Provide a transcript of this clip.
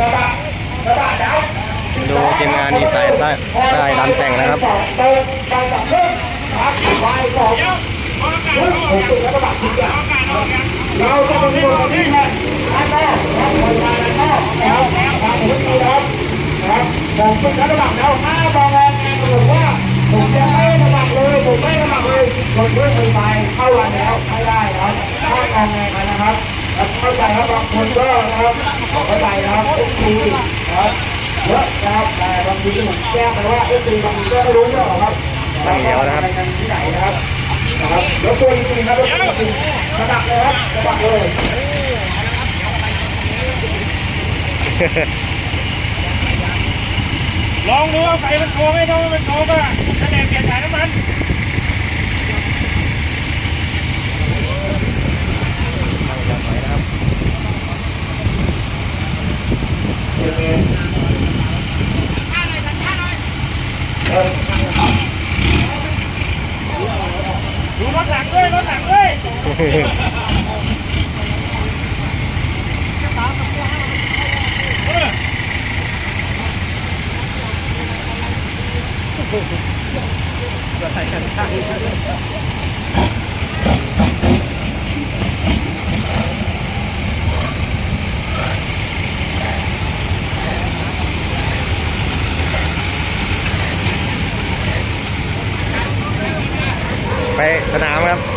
ดาวดูทีมงานดีไซน์ใต้ใต้ดันแต่งนะครับเติมไปกับเครื่องครับไฟสองผมติดแล้วกระบะทิ้งอะเราจะเป็นคนที่แทนด้านนอกครับบริการด้านนอกแล้วทางผมดีนะครับครับผมเป็นกระบะแล้วถ้ามองแรงงานผมว่าผมจะไม่สมัครเลยผมไม่สมัครเลยคนเพื่อนไปเข้าวันแล้วไม่ได้ครับถ้ามองแรงกันนะครับ เข้าใจครับบางคนก็นะครับเข้าใจนะครับทุกทีนะครับเยอะนะครับแต่บางทีผมแจ้งไปว่าเอฟซีบางทีก็ไม่รู้เรื่องหรอกครับเหนียวนะครับที่ไหนนะครับนะครับรถตัวจริงๆครับรถตัวจริงๆระดับเลยครับระดับเลยลองดูว่าไฟมันโตไหมถ้ามันโตก็คะแนนเปลี่ยนสายน้ำมัน ดูร ถหลังด้วยรถหลังด้วยเออ ไปสนามครับ